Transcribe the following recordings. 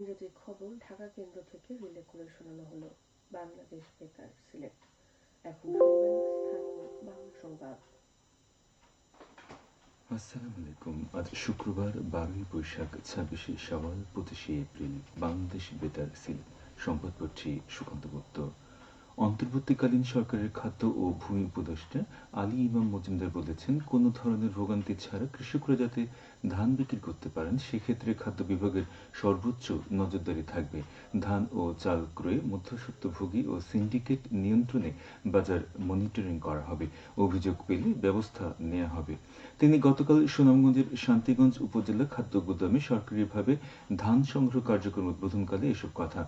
ইংরেজি খবর ঢাকা কেন্দ্র থেকে রিলে করে শোনানো হলো বাংলাদেশ বেতার সিলেট এখন শুনবেন স্থানীয় বাংলা সংবাদ। আসসালামু আলাইকুম আজ শুক্রবার, বারোই বৈশাখ, ছাব্বিশে সওয়াল পঁচিশে এপ্রিল, বাংলাদেশ বেতার সিলেট সংবাদ সুকান্ত গুপ্ত। অন্তর্বর্তীকালীন সরকারের খাদ্য ও ভূমি উপদেষ্টা আলী ইমাম মজুমদার বলেছেন, কোনো ধরনের ভোগান্তি ছাড়া কৃষকরা যাতে ধান বিক্রি করতে পারেন, সেক্ষেত্রে খাদ্য বিভাগের সর্বোচ্চ নজরদারি থাকবে। ধান ও চাল ক্রয়ে মধ্যস্বত্বভোগী ও সিন্ডিকেট নিয়ন্ত্রণে বাজার মনিটরিং করা হবে। অভিযোগ পেলে ব্যবস্থা নেওয়া হবে। তিনি গতকাল সুনামগঞ্জের শান্তিগঞ্জ উপজেলা খাদ্য গুদামে সরকারিভাবে ধান সংগ্রহ কার্যক্রম উদ্বোধনকালে এসব কথা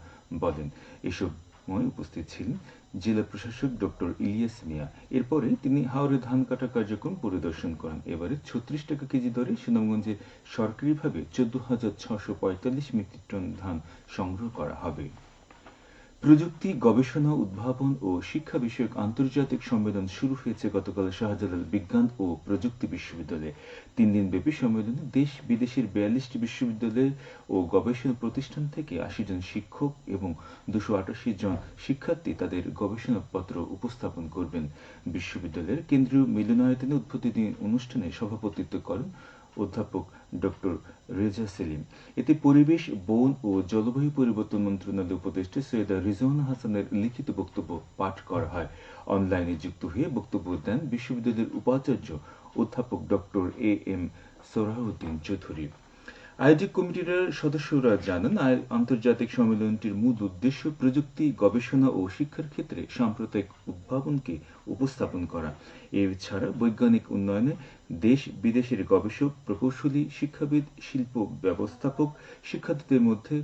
বলেন। এসব সময় উপস্থিত ছিলেন জেলা প্রশাসক ডক্টর ইলিয়াস মিয়া। এরপরে তিনি হাওড়ে ধান কাটা কার্যক্রম পরিদর্শন করেন। এবারে ছত্রিশ টাকা কেজি দরে সুনামগঞ্জে সরকারিভাবে চোদ্দ হাজার ছশো পঁয়তাল্লিশ মেট্রিক টন ধান সংগ্রহ করা হবে। প্রযুক্তি, গবেষণা, উদ্ভাবন ও শিক্ষা বিষয়ক আন্তর্জাতিক সম্মেলন শুরু হয়েছে গতকাল শাহজালাল বিজ্ঞান ও প্রযুক্তি বিশ্ববিদ্যালয়ে। তিন দিন ব্যাপী সম্মেলনে দেশ বিদেশের বিয়াল্লিশটি বিশ্ববিদ্যালয় ও গবেষণা প্রতিষ্ঠান থেকে আশি জন শিক্ষক এবং দুশো আটাশি জন শিক্ষার্থী তাদের গবেষণাপত্র উপস্থাপন করবেন। বিশ্ববিদ্যালয়ের কেন্দ্রীয় মিলনায়তনে উদ্বোধনী অনুষ্ঠানে সভাপতিত্ব করেন অধ্যাপক ডক্টর রেজা সেলিম। এতে পরিবেশ, বন ও জলবায়ু পরিবর্তন মন্ত্রণালয়ের উপদেষ্টা সৈয়দা রিজওয়ান হাসানের লিখিত বক্তব্য পাঠ করা হয়। অনলাইনে যুক্ত হয়ে বক্তব্য দেন বিশ্ববিদ্যালয়ের উপাচার্য অধ্যাপক doctor A M Sorahuddin Chowdhury. আয়োজক কমিটির সদস্যরা জানান আন্তর্জাতিক সম্মেলনটির মূল উদ্দেশ্য প্রযুক্তি, গবেষণা ও শিক্ষার ক্ষেত্রে সাম্প্রদায়িক উদ্ভাবনকে উপস্থাপন করা। এছাড়া বৈজ্ঞানিক উন্নয়নে দেশ বিদেশের গবেষক, প্রকৌশলী, শিক্ষাবিদ, শিল্প ব্যবস্থাপক, শিক্ষার্থীদের মধ্যে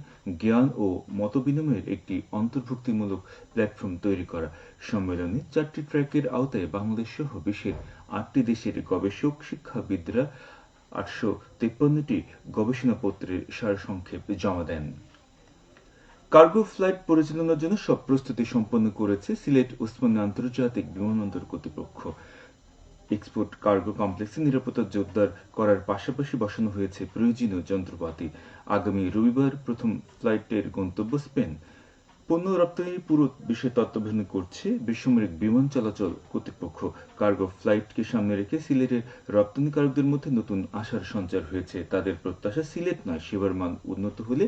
জ্ঞান ও মতবিনিময়ের একটি অন্তর্ভুক্তিমূলক প্ল্যাটফর্ম তৈরি করা। সম্মেলনে চারটি ট্র্যাকের আওতায় বাংলাদেশ সহ বিশ্বের আটটি দেশের গবেষক, শিক্ষাবিদরা আটশো তেপ্পান্নটি গবেষণাপত্রের সারসংক্ষেপ জমা দেন। কার্গো ফ্লাইট পরিচালনার জন্য সব প্রস্তুতি সম্পন্ন করেছে সিলেট ওসমানী আন্তর্জাতিক বিমানবন্দর কর্তৃপক্ষ। এক্সপোর্ট কার্গো কমপ্লেক্সে নিরাপত্তা জোরদার করার পাশাপাশি বসানো হয়েছে প্রয়োজনীয় যন্ত্রপাতি। আগামী রবিবার প্রথম ফ্লাইটের গন্তব্য স্পেন। পণ্য রপ্তানির পুরো বিষয়ে তত্ত্বাবধান করছে বেসামরিক বিমান চলাচল কর্তৃপক্ষ। কার্গো ফ্লাইটকে সামনে রেখে সিলেটের রপ্তানিকারকদের মধ্যে নতুন আশার সঞ্চার হয়েছে। তাদের প্রত্যাশা সিলেট নয়, সেবার মান উন্নত হলে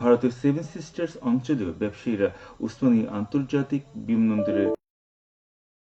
ভারতের সেভেন সিস্টার্স অঞ্চলেও ব্যবসায়ীরা উসমানী আন্তর্জাতিক বিমানবন্দরের